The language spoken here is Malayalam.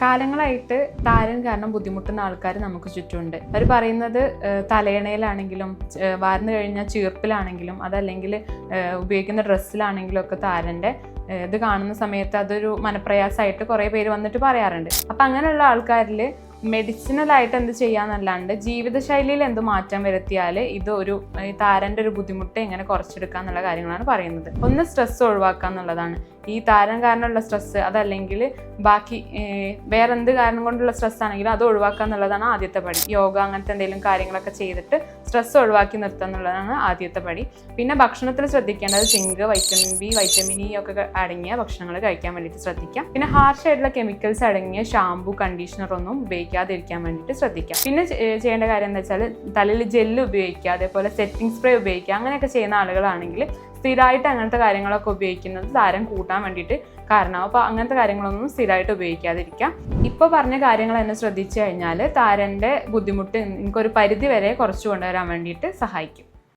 കാലങ്ങളായിട്ട് താരൻ കാരണം ബുദ്ധിമുട്ടുന്ന ആൾക്കാർ നമുക്ക് ചുറ്റുമുണ്ട്. അവർ പറയുന്നത് തലയണയിലാണെങ്കിലും വാർന്നു കഴിഞ്ഞാൽ ചീർപ്പിലാണെങ്കിലും അതല്ലെങ്കിൽ ഉപയോഗിക്കുന്ന ഡ്രസ്സിലാണെങ്കിലും ഒക്കെ താരന്റെ ഇത് കാണുന്ന സമയത്ത് അതൊരു മനപ്രയാസമായിട്ട് കുറേ പേര് വന്നിട്ട് പറയാറുണ്ട്. അപ്പം അങ്ങനെയുള്ള ആൾക്കാരിൽ മെഡിസിനലായിട്ട് എന്ത് ചെയ്യാന്നല്ലാണ്ട് ജീവിതശൈലിയിൽ എന്ത് മാറ്റം വരുത്തിയാൽ ഇത് ഒരു താരന്റെ ഒരു ബുദ്ധിമുട്ട് എങ്ങനെ കുറച്ചെടുക്കുക എന്നുള്ള കാര്യങ്ങളാണ് പറയുന്നത്. ഒന്ന് സ്ട്രെസ് ഒഴിവാക്കുക എന്നുള്ളതാണ്. ഈ താരൻ കാരണമുള്ള സ്ട്രെസ്സ് അതല്ലെങ്കിൽ ബാക്കി വേറെ എന്ത് കാരണം കൊണ്ടുള്ള സ്ട്രെസ് ആണെങ്കിലും അത് ഒഴിവാക്കുക എന്നുള്ളതാണ് ആദ്യത്തെ പടി. യോഗ അങ്ങനത്തെ എന്തെങ്കിലും കാര്യങ്ങളൊക്കെ ചെയ്തിട്ട് സ്ട്രെസ് ഒഴിവാക്കി നിർത്തുക എന്നുള്ളതാണ് ആദ്യത്തെ പടി. പിന്നെ ഭക്ഷണത്തിൽ ശ്രദ്ധിക്കേണ്ടത് zinc vitamin B vitamin E ഒക്കെ അടങ്ങിയ ഭക്ഷണങ്ങൾ കഴിക്കാൻ വേണ്ടിയിട്ട് ശ്രദ്ധിക്കാം. പിന്നെ ഹാർഷ് ആയിട്ടുള്ള കെമിക്കൽസ് അടങ്ങിയ ഷാമ്പു കണ്ടീഷണർ ഒന്നും ഉപയോഗിക്കാതിരിക്കാൻ വേണ്ടിയിട്ട് ശ്രദ്ധിക്കാം. പിന്നെ ചെയ്യേണ്ട കാര്യം എന്താ വെച്ചാൽ തലയിൽ ജെല്ല് ഉപയോഗിക്കുക അതേപോലെ സെറ്റിംഗ് സ്പ്രേ ഉപയോഗിക്കുക അങ്ങനെയൊക്കെ ചെയ്യുന്ന ആളുകളാണെങ്കിൽ സ്ഥിരമായിട്ട് അങ്ങനത്തെ കാര്യങ്ങളൊക്കെ ഉപയോഗിക്കുന്നത് താരം കൂട്ടാൻ വേണ്ടിയിട്ട് കാരണമാവും അപ്പോൾ അങ്ങനത്തെ കാര്യങ്ങളൊന്നും സ്ഥിരമായിട്ട് ഉപയോഗിക്കാതിരിക്കാം. ഇപ്പോൾ പറഞ്ഞ കാര്യങ്ങൾ തന്നെ ശ്രദ്ധിച്ചു കഴിഞ്ഞാൽ താരന്റെ ബുദ്ധിമുട്ട് എനിക്കൊരു പരിധി വരെ കുറച്ച് കൊണ്ടുവരാൻ വേണ്ടിയിട്ട് സഹായിക്കും.